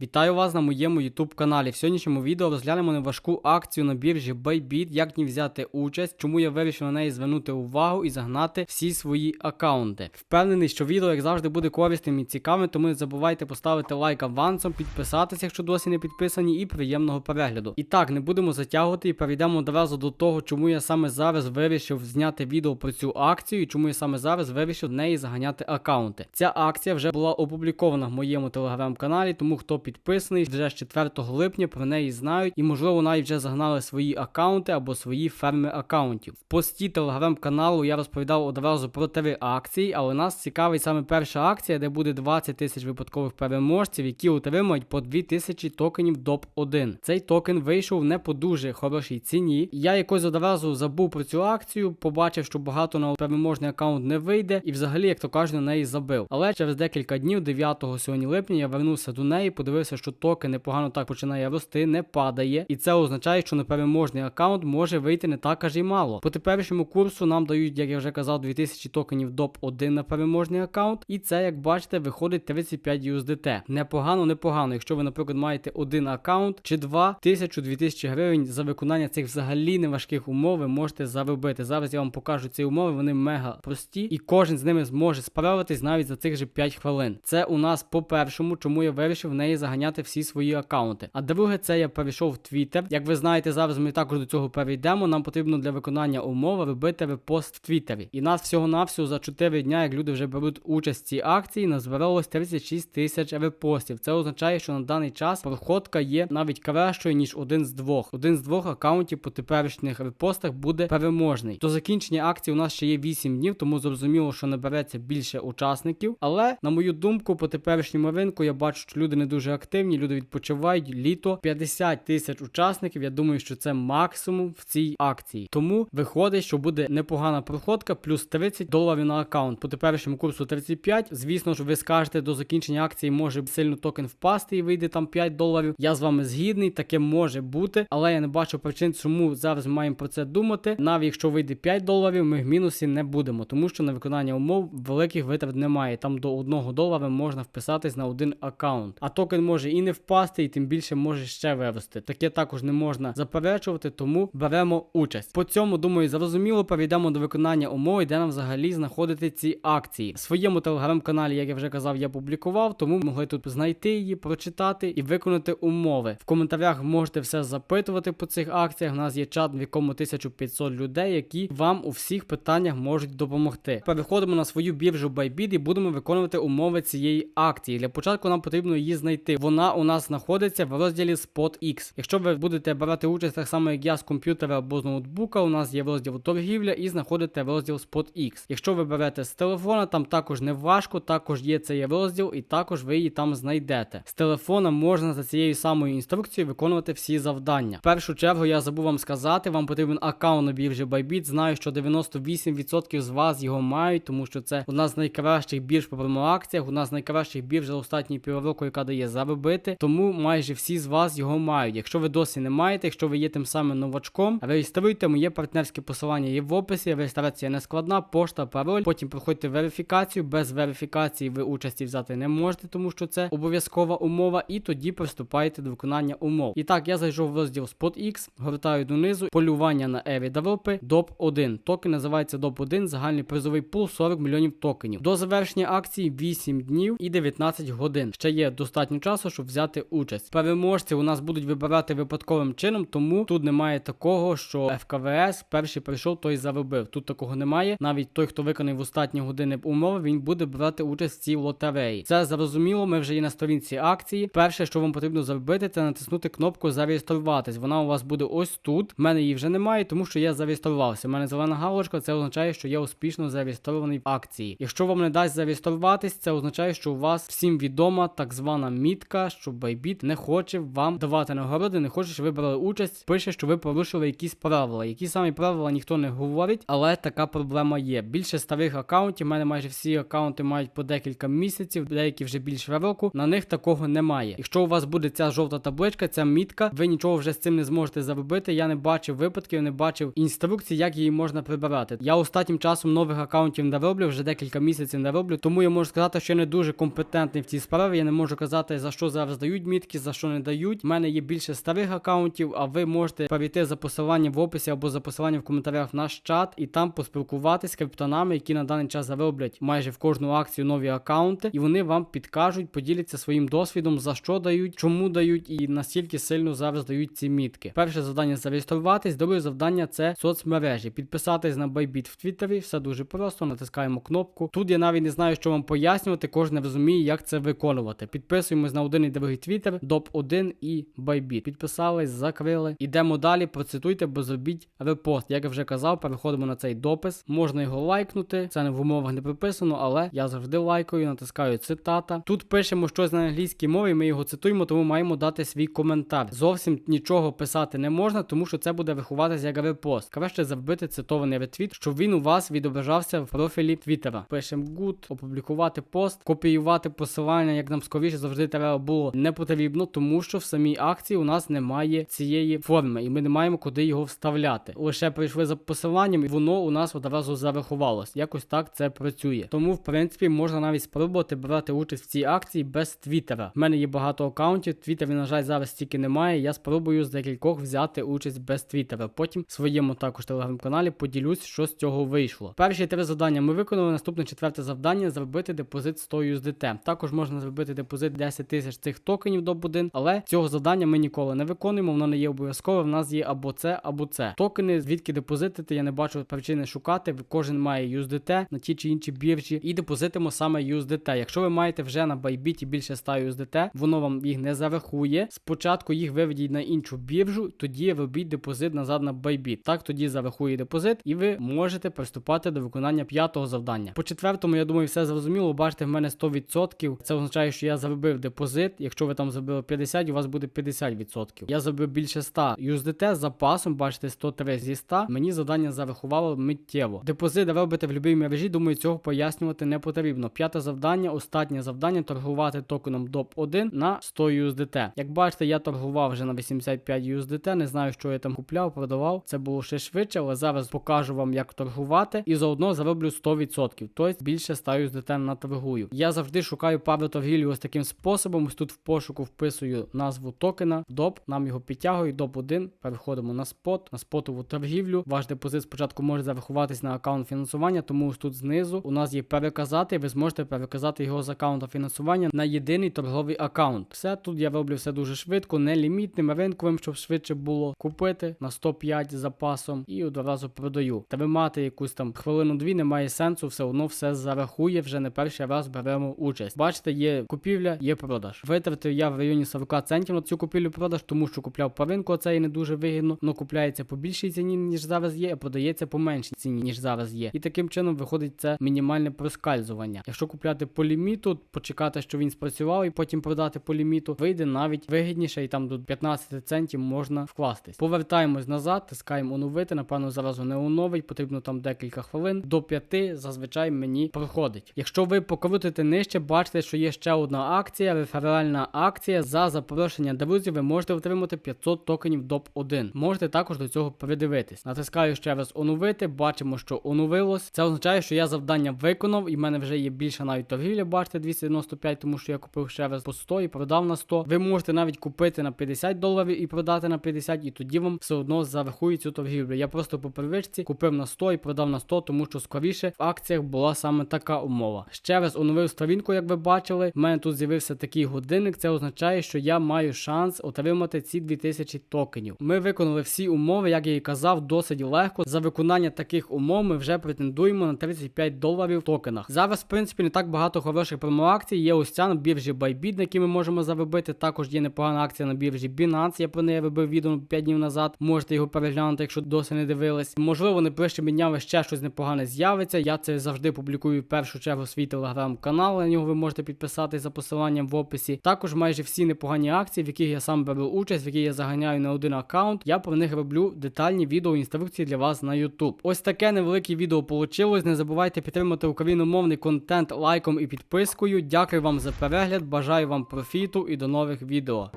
Вітаю вас на моєму YouTube каналі. В сьогоднішньому відео розглянемо неважку акцію на біржі Bybit, як в ній взяти участь, чому я вирішив на неї звернути увагу і загнати всі свої аккаунти. Впевнений, що відео, як завжди, буде корисним і цікавим, тому не забувайте поставити лайк авансом, підписатися, якщо досі не підписані, і приємного перегляду. І так, не будемо затягувати і перейдемо одразу до того, чому я саме зараз вирішив зняти відео про цю акцію і чому я саме зараз вирішив в неї заганяти аккаунти. Ця акція вже була опублікована в моєму телеграм-каналі, тому хто підписаний вже з 4 липня про неї знають і, можливо, навіть вже загнали свої аккаунти або свої ферми аккаунтів. В пості телеграм-каналу я розповідав одразу про три акції, але нас цікавить саме перша акція, де буде 20 тисяч випадкових переможців, які отримають по 2 тисячі токенів доп 1 Цей токен вийшов не по дуже хорошій ціні. Я якось одразу забув про цю акцію, побачив, що багато на переможний аккаунт не вийде, і взагалі, як то кажуть, на неї забив. Але через декілька днів, 9 сьогодні липня, я вернувся до неї, подивився, що токен непогано так починає рости, не падає, і це означає, що на переможний аккаунт може вийти не так аж і мало. По теперішньому курсу нам дають, як я вже казав, 2000 токенів доп 1 на переможний аккаунт, і це, як бачите, виходить 35 USDT. Непогано, непогано. Якщо ви, наприклад, маєте один аккаунт чи два, 1000-2000 гривень за виконання цих взагалі неважких умов, ви можете заробити. Зараз я вам покажу ці умови, вони мега прості, і кожен з ними зможе справитись навіть за цих же 5 хвилин. Це у нас по першому, чому я вирішив в неї заганяти всі свої аккаунти. А друге, це я перейшов в Twitter. Як ви знаєте, зараз ми також до цього перейдемо. Нам потрібно для виконання умови робити репост в Твіттері. І нас всього-навсього за 4 дня, як люди вже беруть участь в цій акції, назбиралось 36 тисяч репостів. Це означає, що на даний час проходка є навіть кращою, ніж один з двох. Один з двох аккаунтів по теперішніх репостах буде переможний. До закінчення акції у нас ще є 8 днів, тому зрозуміло, що набереться більше учасників. Але на мою думку, по теперішньому ринку я бачу, що люди не дуже активні, люди відпочивають літо 50 тисяч учасників. Я думаю, що це максимум в цій акції. Тому виходить, що буде непогана проходка, плюс 30 доларів на аккаунт. По теперішньому курсу 35. Звісно ж, ви скажете, до закінчення акції може сильно токен впасти і вийде там 5 доларів. Я з вами згідний, таке може бути, але я не бачу причин, чому зараз ми маємо про це думати. Навіть якщо вийде 5 доларів, ми в мінусі не будемо, тому що на виконання умов великих витрат немає. Там до 1 долара можна вписатись на один аккаунт. А токен може і не впасти, і тим більше може ще вирости. Таке також не можна заперечувати, тому беремо участь. По цьому, думаю, зрозуміло, перейдемо до виконання умов, де нам взагалі знаходити ці акції. В своєму телеграм-каналі, як я вже казав, я публікував, тому могли тут знайти її, прочитати і виконати умови. В коментарях можете все запитувати по цих акціях. У нас є чат, в якому 1500 людей, які вам у всіх питаннях можуть допомогти. Переходимо на свою біржу Bybit і будемо виконувати умови цієї акції. Для початку нам потрібно її знайти. Вона у нас знаходиться в розділі SpotX. Якщо ви будете брати участь так само, як я з комп'ютера або з ноутбука, у нас є розділ торгівля і знаходите розділ SpotX. Якщо ви берете з телефона, там також не важко, також є цей розділ, і також ви її там знайдете. З телефона можна за цією самою інструкцією виконувати всі завдання. В першу чергу я забув вам сказати, вам потрібен аккаунт на біржі Bybit. Знаю, що 98% з вас його мають, тому що це одна з найкращих бірж по промоакціях, одна з найкращих бірж за останні півроку, яка дає заробити. Тому майже всі з вас його мають. Якщо ви досі не маєте, якщо ви є тим самим новачком, реєструйте моє партнерське посилання є в описі. Реєстрація не складна, пошта, пароль. Потім проходьте верифікацію. Без верифікації ви участі взяти не можете, тому що це обов'язкова умова. І тоді приступаєте до виконання умов. І так, я зайшов в розділ SpotX, гортаю донизу, полювання на Еві Девелопи, доп 1. Токен називається доп 1, загальний призовий пул 40 мільйонів токенів. До завершення акції 8 днів і 19 годин. Ще є достатньо часу, щоб взяти участь. Переможці у нас будуть вибирати випадковим чином, тому тут немає такого, що ФКВС перший прийшов, той заробив. Тут такого немає. Навіть той, хто виконає в останні години умови, він буде брати участь в цій лотереї. Це зрозуміло. Ми вже є на сторінці акції. Перше, що вам потрібно зробити, це натиснути кнопку зареєструватись. Вона у вас буде ось тут. У мене її вже немає, тому що я зареєструвався. У мене зелена галочка, це означає, що я успішно зареєстрований в акції. Якщо вам не дасть зареєструватись, це означає, що у вас всім відома так звана мітка, що Bybit не хоче вам давати нагороди, не хоче, щоб ви брали участь. Пише, що ви порушили якісь правила. Які самі правила ніхто не говорить, але така проблема є. Більше старих аккаунтів, у мене майже всі аккаунти мають по декілька місяців, деякі вже більше року. На них такого немає. Якщо у вас буде ця жовта табличка, ця мітка, ви нічого вже з цим не зможете заробити. Я не бачив випадків, не бачив інструкцій, як її можна прибирати. Я останнім часом нових аккаунтів не роблю, вже декілька місяців не роблю. Тому я можу сказати, що я не дуже компетентний в цій справі. Я не можу казати за за що зараз дають мітки, за що не дають. У мене є більше старих акаунтів, а ви можете перейти за посиланням в описі або за посиланням в коментарях в наш чат і там поспілкуватися з криптонами, які на даний час зароблять майже в кожну акцію нові акаунти, і вони вам підкажуть, поділяться своїм досвідом, за що дають, чому дають і наскільки сильно зараз дають ці мітки. Перше завдання зареєструватись, друге завдання це соцмережі. Підписатись на Bybit в Твіттері, все дуже просто. Натискаємо кнопку. Тут я навіть не знаю, що вам пояснювати. Кожен розуміє, як це виконувати. Підписуємось на один і другий твіттер, доп 1 і Bybit. Підписались, закрили. Ідемо далі. Процитуйте, бо зробіть репост. Як я вже казав, переходимо на цей допис. Можна його лайкнути. Це в умовах не прописано, але я завжди лайкаю, натискаю цитата. Тут пишемо щось на англійській мові. Ми його цитуємо, тому маємо дати свій коментар. Зовсім нічого писати не можна, тому що це буде виховатися як репост. Краще зробити цитований ретвіт, щоб він у вас відображався в профілі Твіттера. Пишемо good, опублікувати пост, копіювати посилання, як нам скоріше завжди треба було не потрібно, тому що в самій акції у нас немає цієї форми, і ми не маємо куди його вставляти. Лише прийшли за посиланням, і воно у нас одразу зарахувалось. Якось так це працює. Тому, в принципі, можна навіть спробувати брати участь в цій акції без Твіттера. В мене є багато акаунтів. Твіттері, на жаль, зараз стільки немає. Я спробую з декількох взяти участь без Твіттера. Потім в своєму також телеграм-каналі поділюсь, що з цього вийшло. Перші три завдання ми виконали. Наступне четверте завдання зробити депозит 100 USDT. Також можна зробити депозит 10 тисяч цих токенів до 1, але цього завдання ми ніколи не виконуємо. Воно не є обов'язкове. В нас є або це, або це. Токени, звідки депозитити, я не бачу причини шукати. Кожен має USDT на ті чи інші біржі, і депозитимо саме USDT. Якщо ви маєте вже на Bybit більше 100 USDT, воно вам їх не зарахує. Спочатку їх виведіть на іншу біржу, тоді робіть депозит назад на Bybit. Так тоді зарахує депозит, і ви можете приступати до виконання п'ятого завдання. По четвертому, я думаю, все зрозуміло. Бачите, в мене 100%. Це означає, що я заробив депозит. Якщо ви там зробили 50, у вас буде 50%. Я зробив більше 100 USDT з запасом, бачите, 103 зі 100. Мені завдання зарахувало миттєво. Депозит робите в будь-якій мережі, думаю, цього пояснювати не потрібно. П'яте завдання, останнє завдання торгувати токеном DOP 1 на 100 USDT. Як бачите, я торгував вже на 85 USDT, не знаю, що я там купляв, продавав. Це було ще швидше, але зараз покажу вам, як торгувати, і заодно зароблю 100%. Тобто більше 100 USDT наторгую. Я завжди шукаю пару торгівлю ось таким способом. Ось тут в пошуку вписую назву токена, DOP, нам його підтягують, DOP 1, переходимо на спот, на спотову торгівлю. Ваш депозит спочатку може зарахуватись на аккаунт фінансування, тому ось тут знизу у нас є переказати, ви зможете переказати його з аккаунта фінансування на єдиний торговий аккаунт. Все тут я роблю все дуже швидко, не лімітним, ринковим, щоб швидше було купити на 105 з запасом і одразу продаю. Тримати якусь там хвилину-дві немає сенсу, все одно все зарахує. Вже не перший раз беремо участь. Бачите, є купівля, є продаж. Витратив я в районі 40 центів на цю купівлю продаж, тому що купляв по ринку, це і не дуже вигідно, але купляється по більшій ціні, ніж зараз є, а продається по меншій ціні, ніж зараз є. І таким чином виходить це мінімальне проскальзування. Якщо купляти по ліміту, почекати, що він спрацював, і потім продати по ліміту, вийде навіть вигідніше, і там до 15 центів можна вкластись. Повертаємось назад, тискаємо оновити. Напевно, зараз не оновить, потрібно там декілька хвилин. До 5 зазвичай мені проходить. Якщо ви покрутите нижче, бачите, що є ще одна акція, реферальна акція. За запрошення друзів ви можете отримати 500 токенів DOP 1. Можете також до цього передивитись. Натискаю ще раз оновити, бачимо, що оновилось. Це означає, що я завдання виконав, і в мене вже є більше навіть торгівля, бачите, 295, тому що я купив ще раз по 100 і продав на 100. Ви можете навіть купити на 50 доларів і продати на 50, і тоді вам все одно зарахує цю торгівлю. Я просто по привичці купив на 100 і продав на 100, тому що скоріше в акціях була саме така умова. Ще раз оновив сторінку, як ви бачили. У мене тут з'явився такий годинник. Це означає, що я маю шанс отримати ці 2000 токенів. Ми виконали всі умови, як я і казав, досить легко. За виконання таких умов ми вже претендуємо на 35 доларів в токенах. Зараз, в принципі, не так багато хороших промоакцій. Є ось ця на біржі Bybit, на якій ми можемо заробити. Також є непогана акція на біржі Binance. Я про неї робив відео 5 днів назад. Можете його переглянути, якщо досі не дивились. Можливо, не ближче днями ще щось непогане з'явиться. Я це завжди публікую в першу чергу свій телеграм-канал. На нього ви можете підписатись за посиланням в описі. Також майже всі непогані акції, в яких я сам беру участь, в яких я заганяю на один аккаунт. Я про них роблю детальні відео інструкції для вас на YouTube. Ось таке невелике відео получилось. Не забувайте підтримати україномовний контент лайком і підпискою. Дякую вам за перегляд. Бажаю вам профіту і до нових відео.